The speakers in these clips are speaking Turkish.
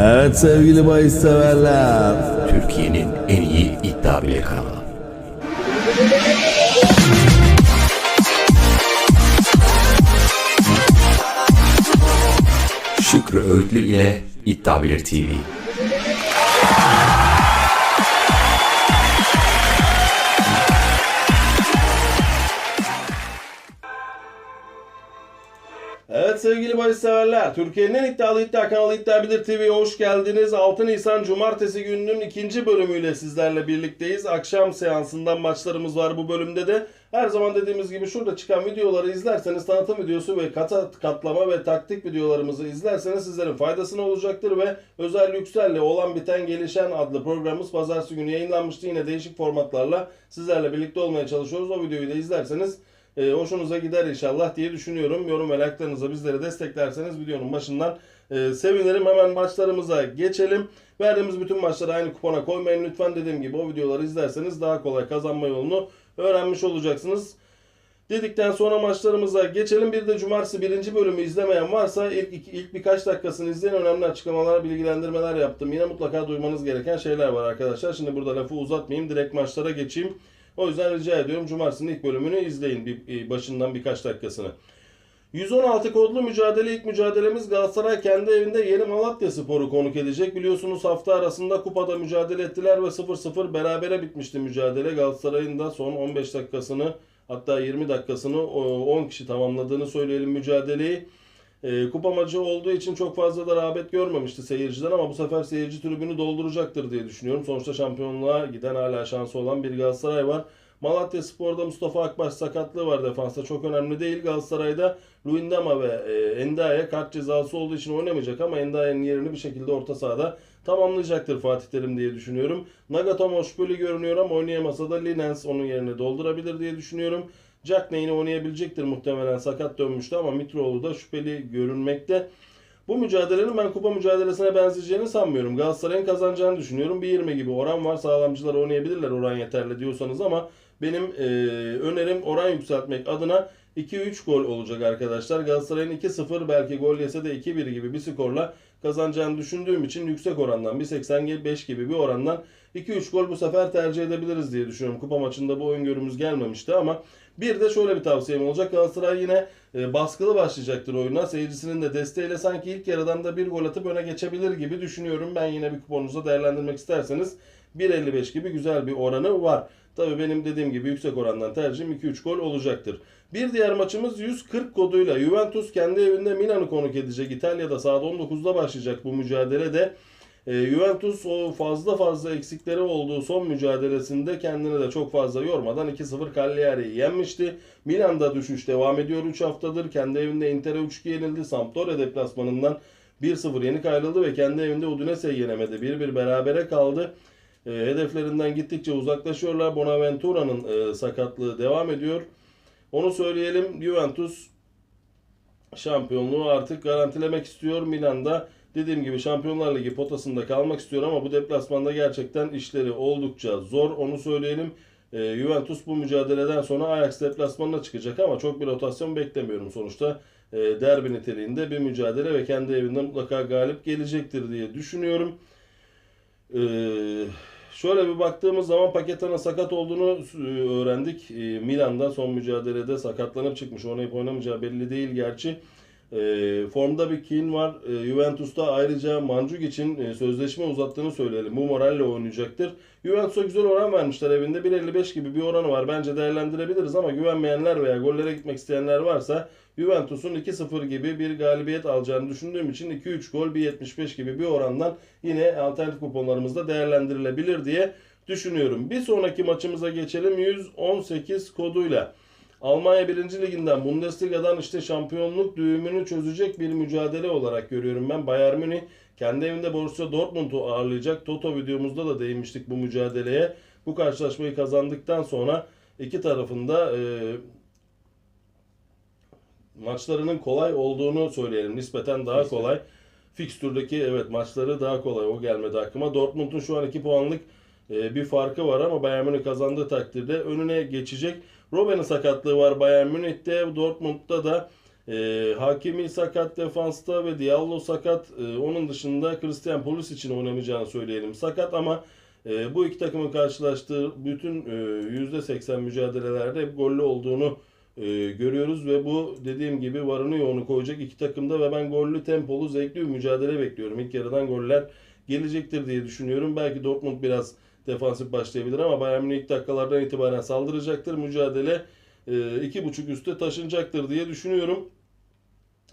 Evet sevgili bahis severler. Türkiye'nin en iyi iddia bilir kanalı. Şükrü Öğütlü ile İddia Bilir TV. Evet sevgili bahis severler. Türkiye'nin en iddialı iddia kanalı İddia Bilir TV'ye hoş geldiniz. 6 Nisan Cumartesi gününün ikinci bölümüyle sizlerle birlikteyiz. Akşam seansından maçlarımız var bu bölümde de. Her zaman dediğimiz gibi şurada çıkan videoları izlerseniz tanıtım videosu ve kata katlama ve taktik videolarımızı izlerseniz sizlerin faydasına olacaktır ve özel yüksel'le olan biten gelişen adlı programımız pazartesi günü yayınlanmıştı. Yine değişik formatlarla sizlerle birlikte olmaya çalışıyoruz. O videoyu da izlerseniz e, hoşunuza gider inşallah diye düşünüyorum. Yorum ve like'larınızla bizleri desteklerseniz videonun başından e, sevinirim. Hemen maçlarımıza geçelim. Verdiğimiz bütün maçları aynı kupona koymayın lütfen. Dediğim gibi o videoları izlerseniz daha kolay kazanma yolunu öğrenmiş olacaksınız. Dedikten sonra maçlarımıza geçelim. Bir de cumartesi birinci bölümü izlemeyen varsa ilk, ilk, ilk birkaç dakikasını izleyin. Önemli açıklamalar, bilgilendirmeler yaptım. Yine mutlaka duymanız gereken şeyler var arkadaşlar. Şimdi burada lafı uzatmayayım. Direkt maçlara geçeyim. O yüzden rica ediyorum cumartesinin ilk bölümünü izleyin bir, başından birkaç dakikasını. 116 kodlu mücadele ilk mücadelemiz Galatasaray kendi evinde Yeni Malatya Sporu konuk edecek. Biliyorsunuz hafta arasında kupada mücadele ettiler ve 0-0 berabere bitmişti mücadele. Galatasaray'ın da son 15 dakikasını hatta 20 dakikasını o, 10 kişi tamamladığını söyleyelim mücadeleyi. E, kupa maçı olduğu için çok fazla da rağbet görmemişti seyirciden ama bu sefer seyirci tribünü dolduracaktır diye düşünüyorum. Sonuçta şampiyonluğa giden hala şansı olan bir Galatasaray var. Malatya Spor'da Mustafa Akbaş sakatlığı var defansta. Çok önemli değil. Galatasaray'da Luindama ve e, Endia'ya kart cezası olduğu için oynamayacak ama Endia'nın yerini bir şekilde orta sahada tamamlayacaktır Fatih Terim diye düşünüyorum. Nagatomo şüpheli görünüyor ama oynayamasa da Linens onun yerini doldurabilir diye düşünüyorum. Jack yine oynayabilecektir muhtemelen sakat dönmüştü ama Mitroğlu da şüpheli görünmekte. Bu mücadelenin ben kupa mücadelesine benzeyeceğini sanmıyorum. Galatasaray'ın kazanacağını düşünüyorum. 1.20 gibi oran var. Sağlamcılar oynayabilirler oran yeterli diyorsanız ama benim e, önerim oran yükseltmek adına 2-3 gol olacak arkadaşlar. Galatasaray'ın 2-0 belki gol yese de 2-1 gibi bir skorla kazanacağını düşündüğüm için yüksek orandan 1.85 gibi bir orandan 2-3 gol bu sefer tercih edebiliriz diye düşünüyorum. Kupa maçında bu öngörümüz gelmemişti ama bir de şöyle bir tavsiyem olacak. Galatasaray yine e, baskılı başlayacaktır oyuna. Seyircisinin de desteğiyle sanki ilk yarıdan da bir gol atıp öne geçebilir gibi düşünüyorum. Ben yine bir kuponunuza değerlendirmek isterseniz 1.55 gibi güzel bir oranı var. Tabi benim dediğim gibi yüksek orandan tercihim 2-3 gol olacaktır. Bir diğer maçımız 140 koduyla Juventus kendi evinde Milan'ı konuk edecek. İtalya'da saat 19'da başlayacak bu mücadelede. E, Juventus o fazla fazla eksikleri olduğu son mücadelesinde kendini de çok fazla yormadan 2-0 Cagliari'yi yenmişti. Milan'da düşüş devam ediyor 3 haftadır. Kendi evinde Inter'e 3-2 yenildi. Sampdoria deplasmanından 1-0 yenik ayrıldı ve kendi evinde Udinese'yi yenemedi. 1-1 berabere kaldı. E, hedeflerinden gittikçe uzaklaşıyorlar. Bonaventura'nın e, sakatlığı devam ediyor. Onu söyleyelim. Juventus şampiyonluğu artık garantilemek istiyor. Milan'da dediğim gibi Şampiyonlar Ligi potasında kalmak istiyor ama bu deplasmanda gerçekten işleri oldukça zor. Onu söyleyelim. E, Juventus bu mücadeleden sonra Ajax deplasmanına çıkacak ama çok bir rotasyon beklemiyorum sonuçta. E, derbi niteliğinde bir mücadele ve kendi evinde mutlaka galip gelecektir diye düşünüyorum. Eee Şöyle bir baktığımız zaman Paketa'nın sakat olduğunu e, öğrendik. E, Milan'da son mücadelede sakatlanıp çıkmış. Oynayıp oynamayacağı belli değil gerçi. E, formda bir Keane var. Juventus'ta ayrıca Mancuk için e, sözleşme uzattığını söyleyelim. Bu moralle oynayacaktır. Juventus'a güzel oran vermişler evinde. 1.55 gibi bir oranı var. Bence değerlendirebiliriz ama güvenmeyenler veya gollere gitmek isteyenler varsa Juventus'un 2-0 gibi bir galibiyet alacağını düşündüğüm için 2-3 gol 1.75 gibi bir orandan yine alternatif kuponlarımızda değerlendirilebilir diye düşünüyorum. Bir sonraki maçımıza geçelim 118 koduyla. Almanya 1. Liginden, Bundesliga'dan işte şampiyonluk düğümünü çözecek bir mücadele olarak görüyorum ben. Bayern Münih kendi evinde Borussia Dortmund'u ağırlayacak. Toto videomuzda da değinmiştik bu mücadeleye. Bu karşılaşmayı kazandıktan sonra iki tarafında e, maçlarının kolay olduğunu söyleyelim. Nispeten daha kolay. Fikstürdeki evet maçları daha kolay. O gelmedi aklıma. Dortmund'un şu an 2 puanlık e, bir farkı var ama Bayern Münih kazandığı takdirde önüne geçecek. Robben'in sakatlığı var Bayern Münih'te. Dortmund'da da E, Hakimi sakat defansta ve Diallo sakat. E, onun dışında Christian Polis için oynamayacağını söyleyelim. Sakat ama e, bu iki takımın karşılaştığı bütün e, %80 mücadelelerde hep gollü olduğunu e, görüyoruz ve bu dediğim gibi varını yoğunu koyacak iki takımda ve ben gollü tempolu zevkli bir mücadele bekliyorum. İlk yarıdan goller gelecektir diye düşünüyorum. Belki Dortmund biraz defansif başlayabilir ama Bayern Münih ilk dakikalardan itibaren saldıracaktır. Mücadele e, iki buçuk üste taşınacaktır diye düşünüyorum.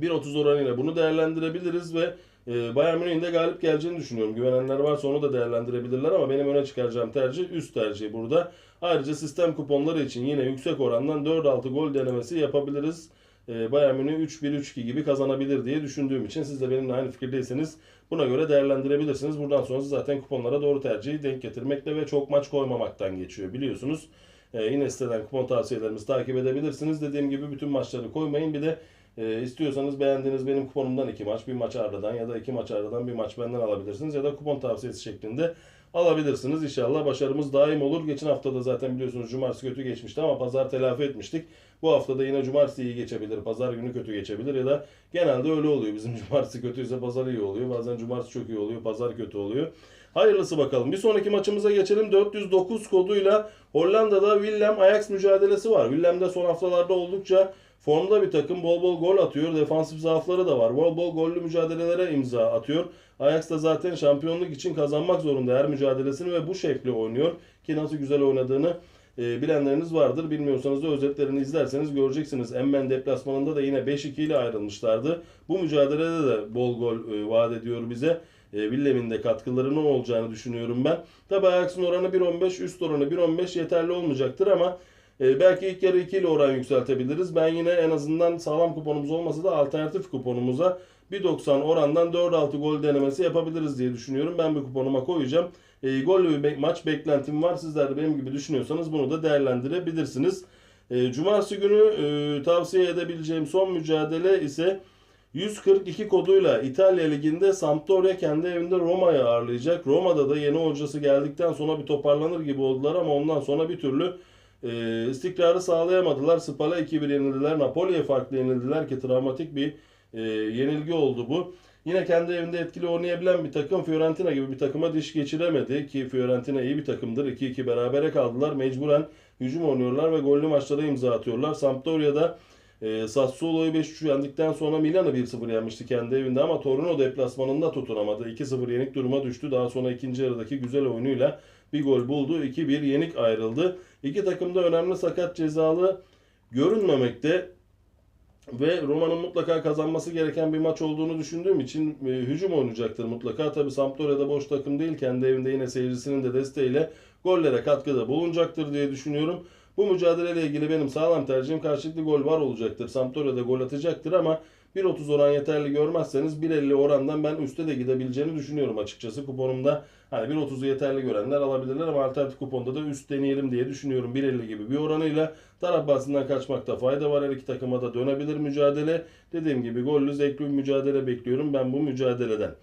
1.30 oranıyla bunu değerlendirebiliriz ve e, Bayern Münih'in de galip geleceğini düşünüyorum. Güvenenler varsa onu da değerlendirebilirler ama benim öne çıkaracağım tercih üst tercih burada. Ayrıca sistem kuponları için yine yüksek orandan 4-6 gol denemesi yapabiliriz. E, Bayern Münih 3-1-3-2 gibi kazanabilir diye düşündüğüm için siz de benimle aynı fikirdeyseniz buna göre değerlendirebilirsiniz. Buradan sonrası zaten kuponlara doğru tercihi denk getirmekle ve çok maç koymamaktan geçiyor biliyorsunuz. E, yine siteden kupon tavsiyelerimizi takip edebilirsiniz. Dediğim gibi bütün maçları koymayın. Bir de e, istiyorsanız beğendiğiniz benim kuponumdan iki maç, bir maç Arda'dan ya da iki maç Arda'dan bir maç benden alabilirsiniz. Ya da kupon tavsiyesi şeklinde alabilirsiniz. İnşallah başarımız daim olur. Geçen hafta da zaten biliyorsunuz cumartesi kötü geçmişti ama pazar telafi etmiştik. Bu hafta da yine cumartesi iyi geçebilir, pazar günü kötü geçebilir ya da genelde öyle oluyor. Bizim cumartesi kötüyse pazar iyi oluyor. Bazen cumartesi çok iyi oluyor, pazar kötü oluyor. Hayırlısı bakalım. Bir sonraki maçımıza geçelim. 409 koduyla Hollanda'da Willem Ajax mücadelesi var. Willem son haftalarda oldukça formda bir takım. Bol bol gol atıyor. Defansif zaafları da var. Bol bol gollü mücadelelere imza atıyor. Ajax da zaten şampiyonluk için kazanmak zorunda her mücadelesini ve bu şekli oynuyor. Ki nasıl güzel oynadığını e, bilenleriniz vardır. Bilmiyorsanız da özetlerini izlerseniz göreceksiniz. Emmen deplasmanında da yine 5-2 ile ayrılmışlardı. Bu mücadelede de bol gol e, vaat ediyor bize. E, Willem'in de katkılarının olacağını düşünüyorum ben. Tabi Ajax'ın oranı 1.15, üst oranı 1.15 yeterli olmayacaktır ama e, belki ilk yarı 2 ile oran yükseltebiliriz. Ben yine en azından sağlam kuponumuz olmasa da alternatif kuponumuza 1.90 orandan 4-6 gol denemesi yapabiliriz diye düşünüyorum. Ben bir kuponuma koyacağım. E, gollü bir maç beklentim var. Sizler de benim gibi düşünüyorsanız bunu da değerlendirebilirsiniz. E, Cumartesi günü e, tavsiye edebileceğim son mücadele ise 142 koduyla İtalya Ligi'nde Sampdoria kendi evinde Roma'yı ağırlayacak. Roma'da da yeni hocası geldikten sonra bir toparlanır gibi oldular ama ondan sonra bir türlü e, istikrarı sağlayamadılar. Spal'a 2-1 yenildiler. Napoli'ye farklı yenildiler ki travmatik bir e, yenilgi oldu bu. Yine kendi evinde etkili oynayabilen bir takım Fiorentina gibi bir takıma diş geçiremedi ki Fiorentina iyi bir takımdır. 2-2 berabere kaldılar. Mecburen hücum oynuyorlar ve gollü maçlara imza atıyorlar. Sampdoria'da e, Sassuolo'yu 5-3 yendikten sonra Milan'ı 1-0 yenmişti kendi evinde ama Torino deplasmanında tutunamadı. 2-0 yenik duruma düştü. Daha sonra ikinci yarıdaki güzel oyunuyla bir gol buldu. 2-1 yenik ayrıldı. İki takım da önemli sakat cezalı görünmemekte ve Roma'nın mutlaka kazanması gereken bir maç olduğunu düşündüğüm için e, hücum oynayacaktır mutlaka. Tabi Sampdoria'da boş takım değil. Kendi evinde yine seyircisinin de desteğiyle gollere katkıda bulunacaktır diye düşünüyorum. Bu mücadeleyle ilgili benim sağlam tercihim karşılıklı gol var olacaktır. Sampdoria'da gol atacaktır ama 1.30 oran yeterli görmezseniz 1.50 orandan ben üste de gidebileceğini düşünüyorum açıkçası. Kuponumda hani 1.30'u yeterli görenler alabilirler ama alternatif kuponda da üst deneyelim diye düşünüyorum. 1.50 gibi bir oranıyla taraf bahsinden kaçmakta fayda var. Her iki takıma da dönebilir mücadele. Dediğim gibi gollü zevkli bir mücadele bekliyorum ben bu mücadeleden.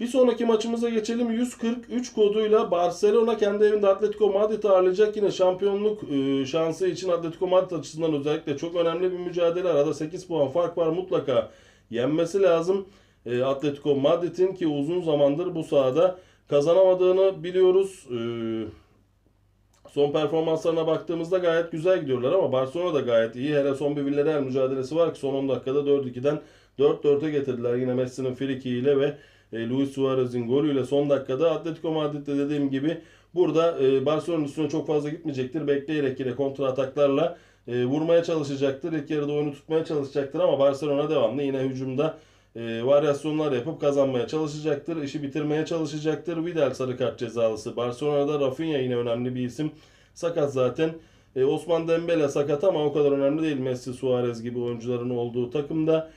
Bir sonraki maçımıza geçelim. 143 koduyla Barcelona kendi evinde Atletico Madrid'i ağırlayacak. Yine şampiyonluk e, şansı için Atletico Madrid açısından özellikle çok önemli bir mücadele. Arada 8 puan fark var. Mutlaka yenmesi lazım. E, Atletico Madrid'in ki uzun zamandır bu sahada kazanamadığını biliyoruz. E, Son performanslarına baktığımızda gayet güzel gidiyorlar ama Barcelona da gayet iyi. Hele son bir Villarreal mücadelesi var ki son 10 dakikada 4-2'den 4-4'e getirdiler. Yine Messi'nin friki ile ve e, Luis Suarez'in golüyle son dakikada Atletico Madrid'de dediğim gibi burada e, Barcelona'nın üstüne çok fazla gitmeyecektir. Bekleyerek yine kontra ataklarla e, vurmaya çalışacaktır. İlk yarıda oyunu tutmaya çalışacaktır ama Barcelona devamlı yine hücumda e, varyasyonlar yapıp kazanmaya çalışacaktır. işi bitirmeye çalışacaktır. Vidal sarı kart cezalısı. Barcelona'da Rafinha yine önemli bir isim. Sakat zaten. E, Osman Dembele sakat ama o kadar önemli değil. Messi, Suarez gibi oyuncuların olduğu takımda.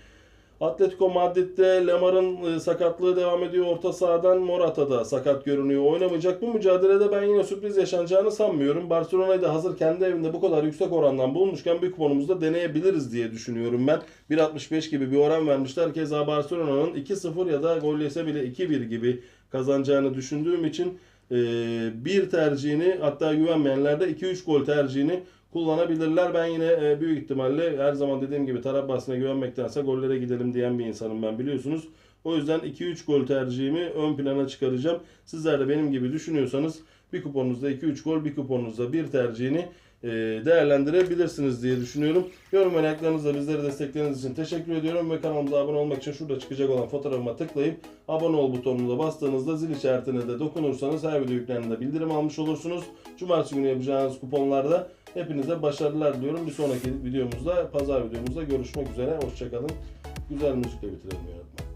Atletico Madrid'de Lamar'ın e, sakatlığı devam ediyor. Orta sahadan Morata da sakat görünüyor. Oynamayacak. Bu mücadelede ben yine sürpriz yaşanacağını sanmıyorum. Barcelona'yı da hazır kendi evinde bu kadar yüksek orandan bulmuşken bir kuponumuzda deneyebiliriz diye düşünüyorum ben. 1.65 gibi bir oran vermişler. Keza Barcelona'nın 2-0 ya da gol yese bile 2-1 gibi kazanacağını düşündüğüm için e, bir tercihini hatta güvenmeyenler de 2-3 gol tercihini kullanabilirler. Ben yine e, büyük ihtimalle her zaman dediğim gibi taraf bahsine güvenmektense gollere gidelim diyen bir insanım ben biliyorsunuz. O yüzden 2-3 gol tercihimi ön plana çıkaracağım. Sizler de benim gibi düşünüyorsanız bir kuponunuzda 2-3 gol, bir kuponunuzda bir tercihini e, değerlendirebilirsiniz diye düşünüyorum. Yorum ve like'larınızla bizleri destekleriniz için teşekkür ediyorum ve kanalımıza abone olmak için şurada çıkacak olan fotoğrafıma tıklayıp abone ol butonuna bastığınızda zil işaretine de dokunursanız her video yüklendiğinde bildirim almış olursunuz. Cumartesi günü yapacağınız kuponlarda hepinize başarılar diliyorum. Bir sonraki videomuzda, pazar videomuzda görüşmek üzere. Hoşçakalın. Güzel müzikle bitirelim yönetmen.